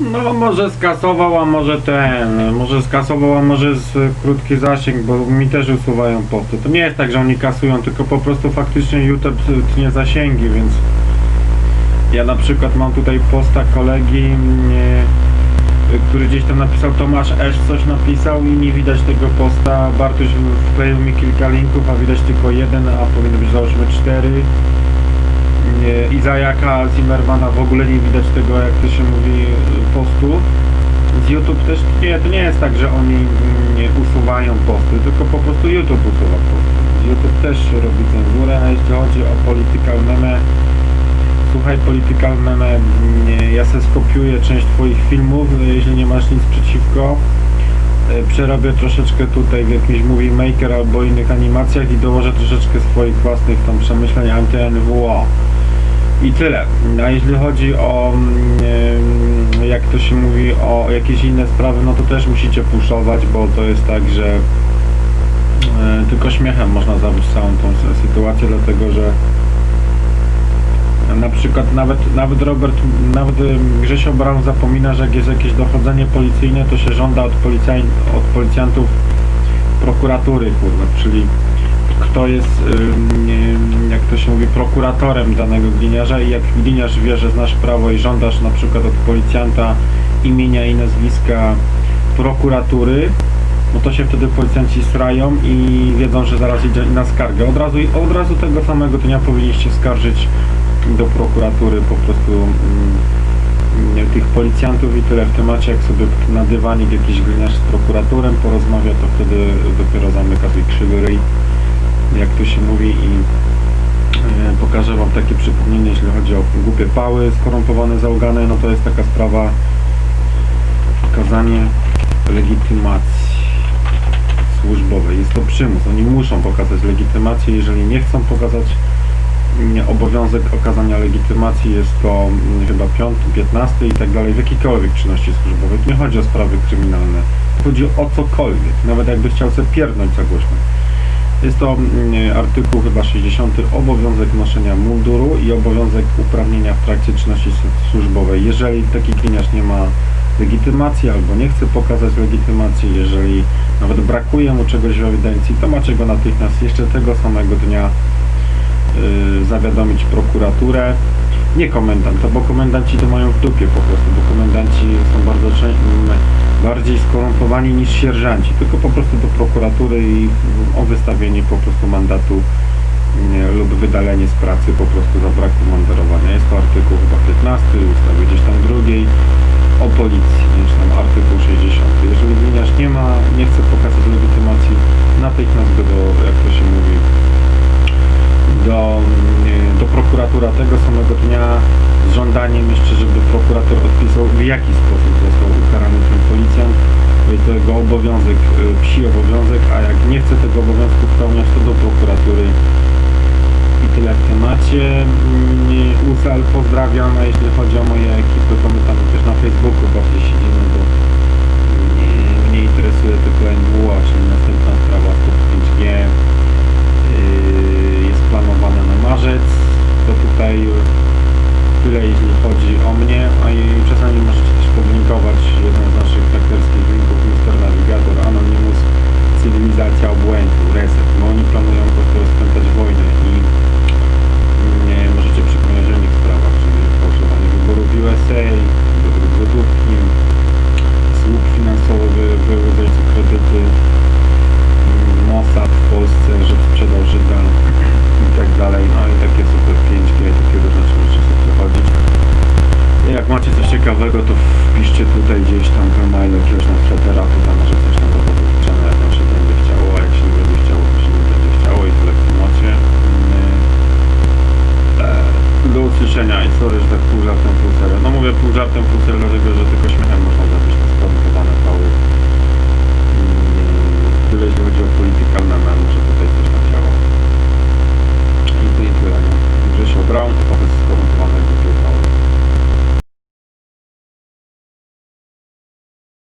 No może skasował, a może ten, może skasował, a może z krótki zasięg, bo mi też usuwają posty. To nie jest tak, że oni kasują, tylko po prostu faktycznie YouTube tnie zasięgi, więc ja na przykład mam tutaj posta kolegi, który gdzieś tam napisał Tomasz Esz coś napisał i nie widać tego posta. Bartuś wkleił mi kilka linków, a widać tylko jeden, a powinno być załóżmy cztery. Nie, Izajaka Zimmermana w ogóle nie widać tego, jak to się mówi, Nie, to nie jest tak, że oni nie usuwają posty, tylko po prostu YouTube usuwa posty. YouTube też robi cenzurę, a jeśli chodzi o political meme, słuchaj political meme, mm, ja se skopiuję część twoich filmów, jeśli nie masz nic przeciwko, e, przerobię troszeczkę tutaj w jakimś movie maker albo innych animacjach i dołożę troszeczkę swoich własnych tam przemyśleń anty-NWO. I tyle. A jeśli chodzi o, mm, jak to się mówi, o jakieś inne sprawy, no to też musicie puszować, bo to jest tak, że e, tylko śmiechem można zabić całą tą sy- sytuację, dlatego że na przykład nawet, nawet Robert, nawet Grzesio Braun zapomina, że jak jest jakieś dochodzenie policyjne, to się żąda od, policjant, od policjantów prokuratury, kurwa, czyli kto jest, jak to się mówi, prokuratorem danego gliniarza i jak gliniarz wie, że znasz prawo i żądasz na przykład od policjanta imienia i nazwiska prokuratury, no to się wtedy policjanci srają i wiedzą, że zaraz idzie na skargę. Od razu, od razu tego samego dnia powinniście skarżyć do prokuratury po prostu tych policjantów i tyle w temacie, jak sobie na dywanik jakiś gliniarz z prokuratorem porozmawia, to wtedy dopiero zamyka tej krzywy ryj, się mówi i e, pokażę Wam takie przypomnienie, jeśli chodzi o głupie pały skorumpowane załogane, no to jest taka sprawa pokazanie legitymacji służbowej. Jest to przymus, oni muszą pokazać legitymację, jeżeli nie chcą pokazać mm, obowiązek okazania legitymacji jest to mm, chyba 5, 15 i tak dalej w jakiejkolwiek czynności służbowej. Nie chodzi o sprawy kryminalne, chodzi o cokolwiek, nawet jakby chciał sobie pierdnąć za głośno. Jest to mm, artykuł chyba 60 obowiązek noszenia munduru i obowiązek uprawnienia w trakcie czynności służbowej. Jeżeli taki gliniarz nie ma legitymacji albo nie chce pokazać legitymacji, jeżeli nawet brakuje mu czegoś w ewidencji, to macie go natychmiast jeszcze tego samego dnia y, zawiadomić prokuraturę. Nie komendanta, bo komendanci to mają w dupie po prostu, bo komendanci są bardzo czę- m, bardziej skorumpowani niż sierżanci, tylko po prostu do prokuratury i o wystawienie po prostu mandatu nie, lub wydalenie z pracy po prostu za brak komanderowania. Jest to artykuł chyba 15 ustawy gdzieś tam drugiej o policji, niż tam artykuł 60. Jeżeli gliniarz nie ma, nie chce pokazać legitymacji, natychmiast go do, jak to się mówi, do, mm, do prokuratuра tego samego dnia z żądaniem jeszcze, żeby prokurator odpisał w jaki sposób został policjant. Jego obowiązek, y, psi obowiązek, a jak nie chce tego obowiązku spełniać, to do prokuratury i tyle w temacie. Mm, USL pozdrawiam, a jeśli chodzi o moje ekipy, to my tam też na Facebooku bardziej siedzimy, bo mnie interesuje tylko NWO, czyli następna sprawa Stop 5G yy, jest planowana na marzec. To tutaj tyle jeśli chodzi o mnie, a czasami możecie też podlinkować jeden z naszych hakerskich linków Mr. Navigator Anonymous Cywilizacja Obłędu, Reset. No ciekawego, to wpiszcie tutaj gdzieś tam w mail jakiegoś na threadera, to tam może coś tam dopowiedziane, jak wam się będzie chciało, a jak się nie będzie chciało, to się nie będzie chciało i tyle w tym macie. Mm, e, do usłyszenia i sorry, że tak pół żartem, pół serio. No mówię pół żartem, pół serio, dlatego, że tylko śmiechem